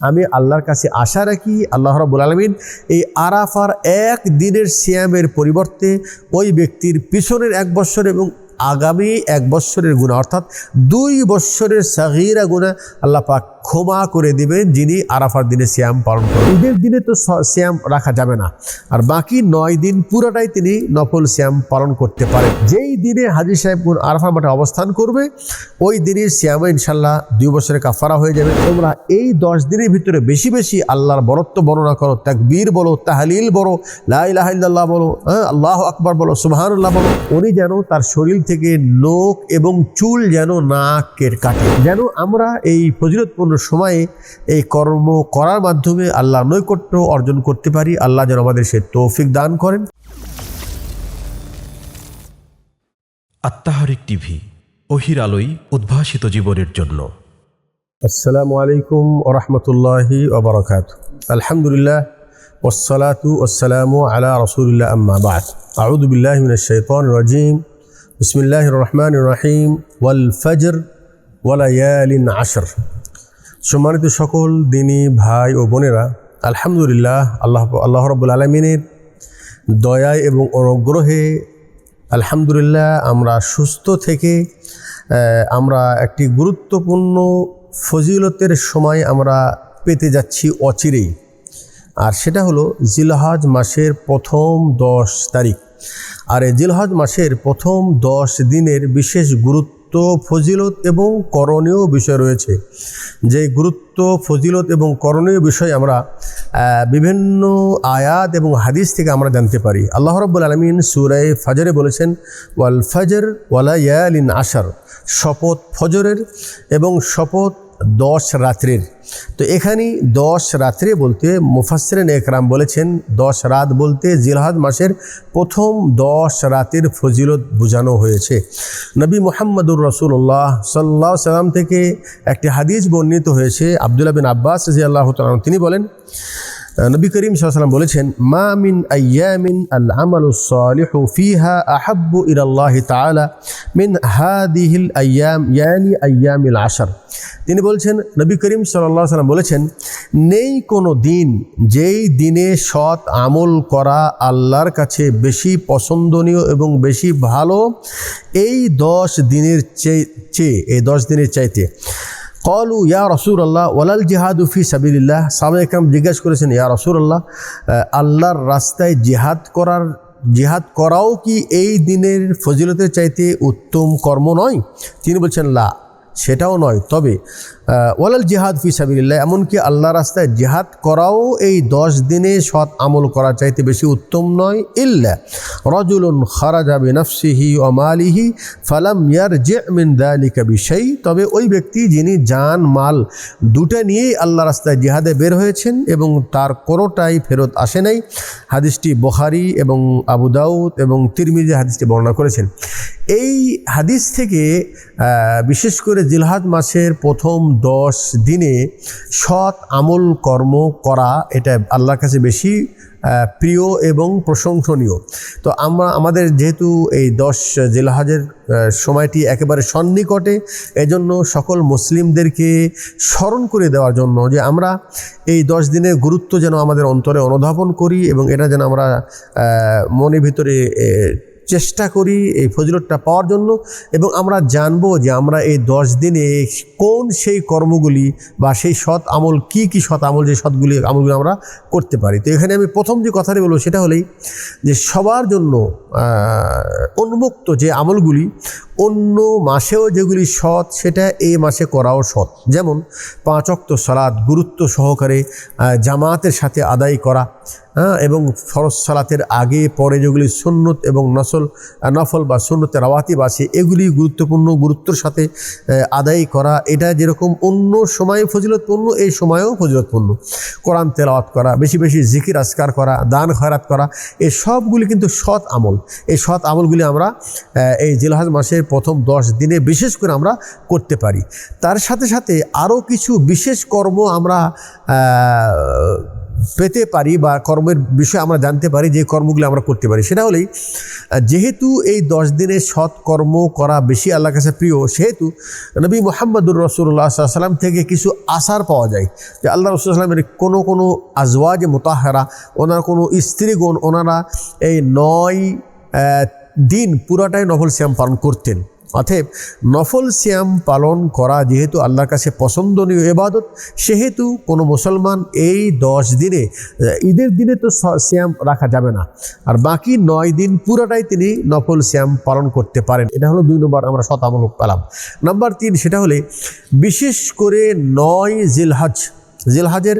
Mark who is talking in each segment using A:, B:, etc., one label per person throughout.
A: আমি আল্লাহর কাছে আশা রাখি, আল্লাহ রাবুল আলমিন এই আরাফার এক দিনের শ্যামের পরিবর্তে ওই ব্যক্তির পিছনের এক বছর এবং আগামী এক বৎসরের গুণা অর্থাৎ দুই বৎসরের সাহিরা গুণা আল্লাহ পাক ক্ষমা করে দিবেন যিনি আরাফার দিনে শ্যাম পালন করেন। ঈদের দিনে তো শ্যাম রাখা যাবে না। আর বাকি নয় দিন পুরোটাই তিনি নফল শ্যাম পালন করতে পারেন। যেই দিনে হাজির সাহেব কোন আরাফার মাঠে অবস্থান করবে, ওই দিনের শ্যামে ইনশাল্লাহ দুই বছরের কাফারা হয়ে যাবে। তোমরা এই দশ দিনের ভিতরে বেশি বেশি আল্লাহর বরত্ব বর্ণনা করো, তাকবীর বলো, তাহলিল বলো লাহ বলো হ্যাঁ আল্লাহ আকবর বলো, সুবাহানুল্লাহ বলো, উনি যেন তার শরীর থেকে নোক এবং চুল যেন না কেট কাটে যেন আমরা এই ফজিলতপূর্ণ সময়ে এই কর্ম করার মাধ্যমে আল্লাহ নৈকট্য অর্জন করতে পারি। আল্লাহ যেন আমাদের সে তৌফিক দান করেন।
B: আত্মাহারিক টিভি অহির আলোই উদ্ভাসিত জীবনের জন্য।
A: আসসালামু আলাইকুম ওরহমতুল্লাহি ওবরাকাত। আলহামদুলিল্লাহ ওসলাতু ওসালামু আলা রসুলিল্লাহ আম্মা বাদ। আউদু বিল্লাহ মিনাশ শাইতানির রাজিম। বিসমিল্লাহির রহমানির রহিম। ওয়াল ফজর ওয়ালায়ালিন আশর। সম্মানিত সকল দিনী ভাই ও বোনেরা, আলহামদুলিল্লাহ আল্লাহ আল্লাহ রব্বুল আলমিনের দয়ায় এবং অনুগ্রহে আলহামদুলিল্লাহ আমরা সুস্থ থেকে আমরা একটি গুরুত্বপূর্ণ ফজিলতের সময় আমরা পেতে যাচ্ছি অচিরেই। আর সেটা হলো জিলহাজ মাসের প্রথম দশ তারিখ। আর এই জিলহাজ মাসের প্রথম দশ দিনের বিশেষ গুরুত্ব ফজিলত এবং করণীয় বিষয় রয়েছে। যে গুরুত্ব, ফজিলত এবং করণীয় বিষয় আমরা বিভিন্ন আয়াত এবং হাদিস থেকে আমরা জানতে পারি। আল্লাহ রব্বুল আলমিন সুরাই ফাজরে বলেছেন, ওয়াল ফাজর ওয়ালা ইয়ালিন আশার। শপথ ফজরের এবং শপথ দশ রাত্রের। তো এখানে দশ রাত্রে বলতে মুফাসরেন একরাম বলেছেন, দশ রাত বলতে জিলহাদ মাসের প্রথম দশ রাতের ফজিলত বোঝানো হয়েছে। নবী মোহাম্মদুর রসুল্লাহ সাল্লাহ সাল্লাম থেকে একটি হাদিস বর্ণিত হয়েছে, আবদুল্লাহ বিন আব্বাস রাজি আল্লাহ তিনি বলেন নবী করিম সাল্লাম বলেছেন, মা মিন আয়ামিন আল আমালু সালিহু ফিহা আহাব্বু ইলাল্লাহি তাআলা মিন হাদিহিল আয়াম ইয়ানি আয়ামিল আশার। তিনি বলছেন, নবী করিম আলাইহি সাল্লাম বলেছেন, নেই কোনো দিন যেই দিনে সৎ আমল করা আল্লাহর কাছে বেশি পছন্দনীয় এবং বেশি ভালো এই দশ দিনের চেয়ে এই দশ দিনের চাইতে। কলু ইয়া রসুল আল্লাহ ওয়ালাল জিহাদুফি সাবিল্লাহ সামনে জিজ্ঞেস করেছেন, ইয়া রসুল আল্লাহ আল্লাহর রাস্তায় জিহাদ করার, জিহাদ করাও কি এই দিনের ফজিলতের চাইতে উত্তম কর্ম নয়? তিনি বলছেন, লা, সেটাও নয়। তবে ওয়ালাল জিহাদ ফি সাবিল্লাহ এমনকি আল্লাহ রাস্তায় জিহাদ করাও এই দশ দিনে সৎ আমল করা চাইতে বেশি উত্তম নয়। ইল্লা রজুলুন খারাজা বিনফসিহি ও মালিহি ফালাম ইয়ার জে মিন দালিকা বিষয় তবে ওই ব্যক্তি যিনি জান, মাল দুটা নিয়েই আল্লাহ রাস্তায় জিহাদে বের হয়েছেন এবং তার কোনোটাই ফেরত আসে নাই। হাদিসটি বখারি এবং আবু দাউদ এবং তিরমিজি হাদিসটি বর্ণনা করেছেন। এই হাদিস থেকে বিশেষ করে জিলহাদ মাসের প্রথম দশ দিনে সৎ আমল কর্ম করা, এটা আল্লাহর কাছে বেশি প্রিয় এবং প্রশংসনীয়। তো আমরা, আমাদের যেহেতু এই দশ জিলহাজের সময়টি একেবারে সন্নিকটে, এজন্য সকল মুসলিমদেরকে স্মরণ করে দেওয়ার জন্য যে আমরা এই দশ দিনের গুরুত্ব যেন আমাদের অন্তরে অনুধাবন করি এবং এটা যেন আমরা মনের ভিতরে চেষ্টা করি এই ফজিলতটা পাওয়ার জন্য এবং আমরা জানব যে আমরা এই দশ দিনে কোন সেই কর্মগুলি বা সেই সৎ আমল কি কি সৎ আমল, যে সৎগুলি আমলগুলি আমরা করতে পারি। তো এখানে আমি প্রথম যে কথাটি বলব সেটা হলেই যে সবার জন্য উন্মুক্ত যে আমলগুলি অন্য মাসেও যেগুলি সৎ, সেটা এই মাসে করাও সৎ। যেমন পাঁচ অক্ত সালাদ গুরুত্ব সহকারে জামাতের সাথে আদায় করা হ্যাঁ এবং ফরজ সালাতের আগে, পরে যেগুলি সুন্নত এবং নসল নফল বা সুন্নতের রাওয়াতিব আছে, এগুলি গুরুত্বপূর্ণ, গুরুত্বর সাথে আদায় করা। এটা যেরকম অন্য সময়ে ফজিলতপূর্ণ, এই সময়েও ফজিলতপূর্ণ। কোরআন তেলাওয়াত করা, বেশি বেশি জিকির আসকার করা, দান, খয়রাত করা এই সবগুলি কিন্তু সৎ আমল। এই সৎ আমলগুলি আমরা এই জিলহাজ মাসের প্রথম দশ দিনে বিশেষ করে আমরা করতে পারি। তার সাথে সাথে আরও কিছু বিশেষ কর্ম আমরা পেতে পারি বা কর্মের বিষয়ে আমরা জানতে পারি যে কর্মগুলো আমরা করতে পারি। সেটা হলেই, যেহেতু এই দশ দিনে সৎ কর্ম করা বেশি আল্লাহর কাছে প্রিয়, সেহেতু নবী মোহাম্মদুর রসুল্লাহ সাল্লাম থেকে কিছু আসার পাওয়া যায়। যে আল্লাহ রসুল্লামের কোনো কোনো আজওয়াজ মোতাহারা, ওনার কোনো স্ত্রীগণ, ওনারা এই নয় দিন পুরাটাই নফল শ্যাম পালন করতেন। অতএব নফল শ্যাম পালন করা যেহেতু আল্লাহর কাছে পছন্দনীয় এবাদত সেহেতু কোনো মুসলমান এই দশ দিনে, ঈদের দিনে তো শ্যাম রাখা যাবে না। আর বাকি নয় দিন পুরোটাই তিনি নফল শ্যাম পালন করতে পারেন। এটা হলো দুই নম্বর আমরা শতামূলক পেলাম। নাম্বার তিন, সেটা হলে বিশেষ করে নয় জিলহজ জিলহাজের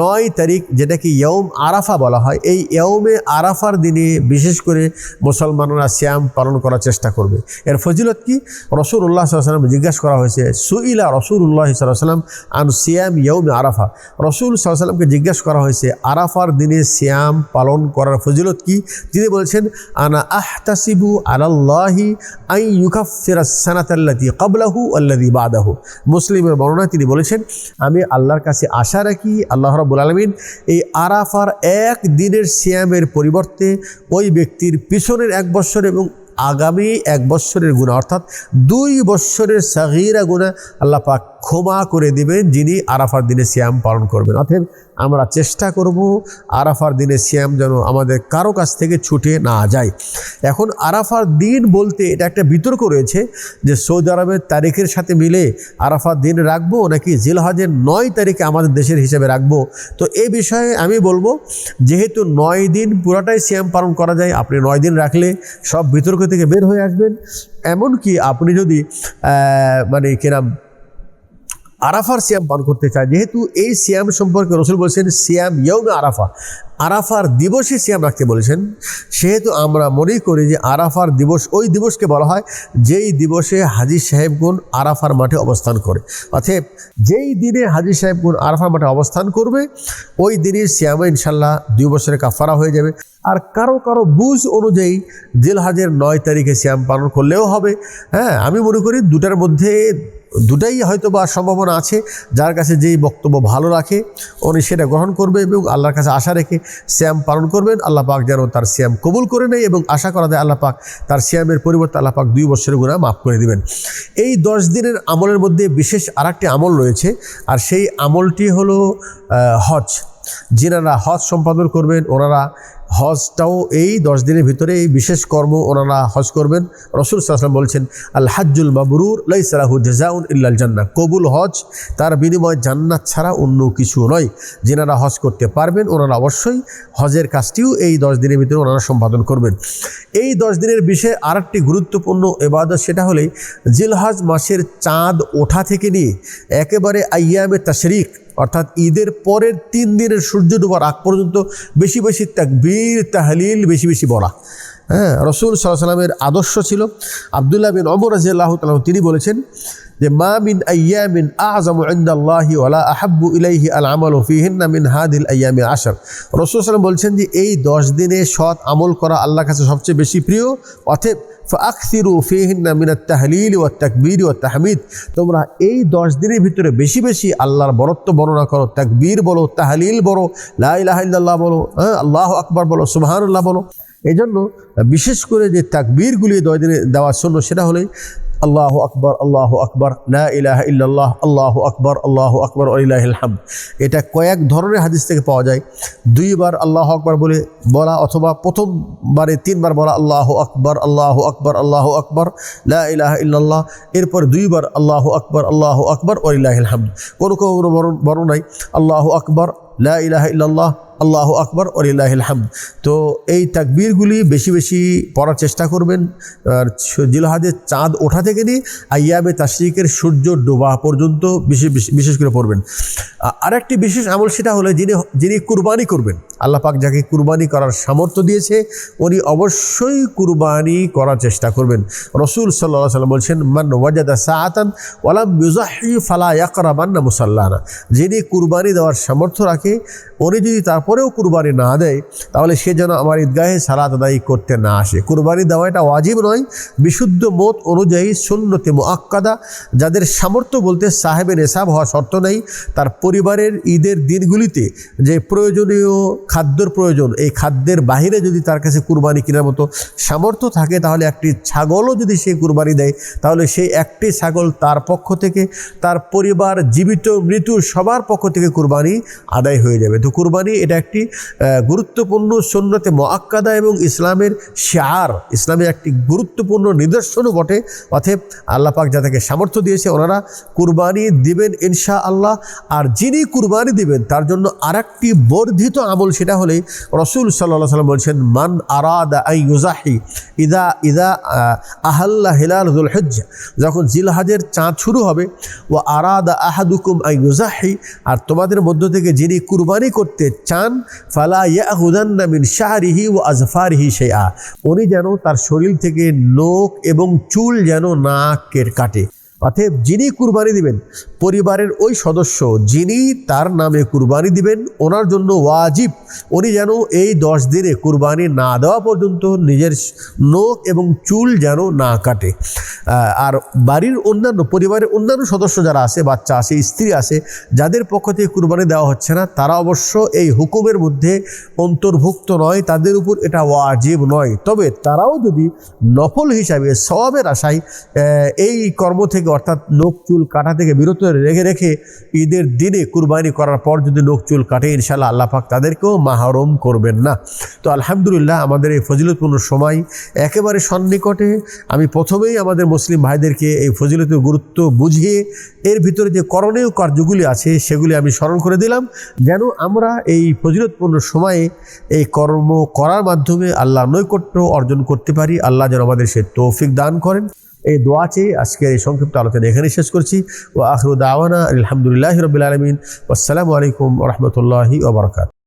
A: নয় তারিখ, যেটাকে ইয়ম আরাফা বলা হয়, এই ইয়মে আরাফার দিনে বিশেষ করে মুসলমানরা শ্যাম পালন করার চেষ্টা করবে। এর ফজিলত কি? রসুল উল্লাহ সাল্লাম জিজ্ঞাসা করা হয়েছে, সুইলা রসুল উল্লাহ সাল্লাম আন শ্যাম ইয়মে আরাফা। রসুল সাল্লামকে জিজ্ঞাসা করা হয়েছে, আরাফার দিনে শ্যাম পালন করার ফজিলত কি? তিনি বলছেন, আনা আহতাসিবু আলাল্লাহি আই ইউকাফির কাবলাহু আল্লাদি বাদাহু। মুসলিমের বর্ণনা তিনি বলেছেন, আমি আল্লাহর কাছে আশা রাখি আল্লাহ রাবুল আলমিন এই আরাফার এক দিনের শ্যামের পরিবর্তে ওই ব্যক্তির পিছনের এক বছর এবং আগামী এক বৎসরের গুণা অর্থাৎ দুই বৎসরের সাহিরা গুণা আল্লাহ পাক ক্ষমা করে দিবেন যিনি আরাফার দিনে শ্যাম পালন করবেন। অতএব আমরা চেষ্টা করব আরাফার দিনে শ্যাম যেন আমাদের কারও কাছ থেকে ছুটে না যায়। এখন আরাফার দিন বলতে এটা একটা বিতর্ক রয়েছে যে সৌদি আরবের তারিখের সাথে মিলে আরাফার দিন রাখব নাকি জিলহাজের নয় তারিখে আমাদের দেশের হিসাবে রাখব? তো এই বিষয়ে আমি বলব, যেহেতু নয় দিন পুরাটাই শ্যাম পালন করা যায়, আপনি নয় দিন রাখলে সব বিতর্ক থেকে বের হয়ে আসবেন। এমনকি আপনি যদি মানে কিরাম আরাফার সিয়াম পালন করতে চায়। যেহেতু এই সিয়াম সম্পর্কে রসুল বলছেন, সিয়াম ইয়মে আরাফা। আরাফার দিবসে সিয়াম রাখতে বলেছেন। সেহেতু আমরা মনেই করি যে আরাফার দিবস ওই দিবসকে বলা হয় যেই দিবসে হাজি সাহেবগুন আরাফার মাঠে অবস্থান করে। অতএব যেই দিনে হাজি সাহেবগুন আরাফার মাঠে অবস্থান করবে, ওই দিনের সিয়ামে ইনশাল্লাহ দুই বছরের কাফারা হয়ে যাবে। আর কারও কারও বুঝ অনুযায়ী জিলহাজের নয় তারিখে শ্যাম পালন করলেও হবে। হ্যাঁ আমি মনে করি দুটার মধ্যে দুটাই হয়তো বা সম্ভাবনা আছে, যার কাছে যেই বক্তব্য ভালো রাখে, উনি সেটা গ্রহণ করবে এবং আল্লাহর কাছে আশা রেখে শ্যাম পালন করবেন। আল্লাহ পাক যেন তার শ্যাম কবুল করে নেয় এবং আশা করা যায় আল্লাহ পাক তার শ্যামের পরিবর্তে আল্লাহ পাক দুই বছরের গুণা মাফ করে দিবেন। এই দশ দিনের আমলের মধ্যে বিশেষ আরেকটি আমল রয়েছে, আর সেই আমলটি হলো হজ। যিনারা হজ সম্পাদন করবেন, ওনারা হজটাও এই দশ দিনের ভিতরে এই বিশেষ কর্ম ওনারা হজ করবেন। রসুল সাল্লাম বলছেন, আল হাজ্জুল মাবরুর লাইসালাহু জাজাউন ইল্লাল জান্না কবুল হজ তার বিনিময়ে জান্নাত ছাড়া অন্য কিছু নয়। যেনারা হজ করতে পারবেন, ওনারা অবশ্যই হজের কাজটিও এই দশ দিনের ভিতরে ওনারা সম্পাদন করবেন। এই দশ দিনের বিষয়ে আরেকটি গুরুত্বপূর্ণ এবাদত সেটা হলে জিলহজ মাসের চাঁদ ওঠা থেকে নিয়ে একেবারে আইয়ামে তাশরিক অর্থাৎ ঈদের পরের তিন দিনের সূর্য ডোবার আগ পর্যন্ত বেশি বেশি তাকবীর, তাহলিল বেশি বেশি বলা। হ্যাঁ রসুল সাল্লাহ সাল্লামের আদর্শ ছিল। আবদুল্লাহ বিন অমর রাজিয়াল্লাহ তালাম তিনি বলেছেন যে, মা মিন আয়ামিন আজম ইন্দাল্লাহি ওয়ালা আহাব্বু ইলাইহি আল আমল ফিহিন্না মিন হাদিল আয়ামি আশর। রসুল সাল্লাম বলছেন যে, এই দশ দিনে সৎ আমল করা আল্লাহর কাছে সবচেয়ে বেশি প্রিয়। অতএব ফাকসিরু ফিহিন্না মিনাত তাহলিল ও তাকবীর ও তাহমিদ। তোমরা এই দশ দিনের ভিতরে বেশি বেশি আল্লাহর বরত্ব বর্ণনা করো, তাকবীর বলো, তাহলিল বলো, লা ইলাহা ইল্লাল্লাহ বলো হ্যাঁ আল্লাহ আকবার বলো, সুবহানাল্লাহ বলো। এই জন্য বিশেষ করে যে তাকবীরগুলি দশ দিনে দেওয়ার জন্য সেটা হলেই আল্লাহ আকবর আল্লাহ আকবর ইলাহা ইল্লাল্লাহ আল্লাহ আকবর আল্লাহ আকবর আলিল্লাহিল হামদ এটা কয়েক ধরনের হাদিস থেকে পাওয়া যায় দুইবার আল্লাহ আকবর বলে বলা অথবা প্রথমবারে তিনবার বলা আল্লাহ আকবর আল্লাহ আকবর আল্লাহ আকবর ইলাহা ইল্লাল্লাহ এরপর দুইবার আল্লাহ আকবর আল্লাহ আকবর আলিল্লাহিল হামদ কোনো কোনো বর্ণনায় আল্লাহ আকবর ইলাহা ইল্লাল্লাহ আল্লাহ আকবর অলিল্লাহাম তো এই তাকবীরগুলি বেশি বেশি পড়ার চেষ্টা করবেন। আর জিলহাজের চাঁদ ওঠা থেকে নিয়ে আয়াবে তাশরিকের সূর্য ডোবা পর্যন্ত বিশেষ বিশেষ করে পড়বেন। আরেকটি বিশেষ আমল সেটা হলো যিনি যিনি কুরবানি করবেন। আল্লাহ পাক যাকে কুরবানি করার সামর্থ্য দিয়েছে, উনি অবশ্যই কুরবানি করার চেষ্টা করবেন। রসুল সাল্লাহ সাল্লাম বলছেন, মান ওয়াজাদা সাহাতান ওয়ালাম ইউজাহি ফালা ইয়াকরাবান্না মুসাল্লানা। যিনি কুরবানি দেওয়ার সামর্থ্য রাখে, উনি যদি তারপরেও কুরবানি না দেয়, তাহলে সে যেন আমার ঈদগাহে সালাত আদায় করতে না আসে। কুরবানি দেওয়া এটা ওয়াজিব নয়। বিশুদ্ধ মত অনুযায়ী সুন্নতে মোয়াক্কাদা যাদের সামর্থ্য বলতে সাহেবের এসাব হওয়া শর্ত নেই, তার পরিবারের ঈদের দিনগুলিতে যে প্রয়োজনীয় খাদ্যর প্রয়োজন। এই খাদ্যের বাহিরে যদি তার কাছে কুরবানি কেনার মতো সামর্থ্য থাকে, তাহলে একটি ছাগলও যদি সে কুরবানি দেয়, তাহলে সেই একটি ছাগল তার পক্ষ থেকে, তার পরিবার, জীবিত মৃত্যু সবার পক্ষ থেকে কুরবানি আদায় হয়ে যাবে। তো কুরবানি এটা একটি গুরুত্বপূর্ণ সুন্নতে মোয়াক্কাদা এবং ইসলামের শেয়ার ইসলামের একটি গুরুত্বপূর্ণ নিদর্শনও বটে। অতএব আল্লাহ পাক যাদেরকে সামর্থ্য দিয়েছে, ওনারা কুরবানি দিবেন ইনশা আল্লাহ আর যিনি কুরবানি দিবেন, তার জন্য আরেকটি বর্ধিত আমল সেটা হলে রসুল সাল্লাহ সাল্লাম বলছেন মান আরাদা আই ইউজাহি ইদা ইদা আহ, আহাল্লা হিলাল হজ্জা। যখন জিলহাজের চাঁদ শুরু হবে ও আরাদা আহাদুকুম আই ইউজাহি আর তোমাদের মধ্য থেকে যিনি কুরবানি করতে চান ফালা ইয়াহুদান্না মিন শাহরিহি ও আজফারিহি সে আ উনি যেন তার শরীর থেকে নখ এবং চুল যেন না কের কাটে। অতএব যিনি কুরবানি দিবেন, পরিবারের ওই সদস্য যিনি তার নামে কুরবানি দিবেন, ওনার জন্য ওয়াজিব। উনি যেন এই দশ দিনে কুরবানি না দেওয়া পর্যন্ত নিজের নোখ এবং চুল যেন না কাটে। আর বাড়ির অন্যান্য, পরিবারের অন্যান্য সদস্য যারা আছে, বাচ্চা আছে, স্ত্রী আছে, যাদের পক্ষ থেকে কুরবানি দেওয়া হচ্ছে না, তারা অবশ্য এই হুকুমের মধ্যে অন্তর্ভুক্ত নয়, তাদের উপর এটা ওয়াজিব নয়। তবে তারাও যদি নফল হিসাবে সওয়াবের আশায় এই কর্ম থেকে অর্থাৎ নখ চুল কাটা থেকে বিরত রেখে রেখে ঈদের দিনে কুরবানি করার পর যদি নখ চুল কাটে ইনশাল্লাহ আল্লাহ পাক তাদেরকেও মাহরম করবেন না। তো আলহামদুলিল্লাহ আমাদের এই ফজিলতপূর্ণ সময় একেবারে সন্নিকটে। আমি প্রথমেই আমাদের মুসলিম ভাইদেরকে এই ফজিলতের গুরুত্ব বুঝিয়ে, এর ভিতরে যে করণীয় কার্যগুলি আছে সেগুলি আমি স্মরণ করে দিলাম, যেন আমরা এই ফজিলতপূর্ণ সময়ে এই কর্ম করার মাধ্যমে আল্লাহ নৈকট্য অর্জন করতে পারি। আল্লাহ যেন আমাদের সে তৌফিক দান করেন। এই দোয়া আজকের এই সংক্ষিপ্ত আলোচনা এখানে শেষ করছি। ও আখরুদ আওয়ানা আলহামদুলিল্লাহ রবিল আসসালামু আলাইকুম রহমতুল্লাহি ওবরকাত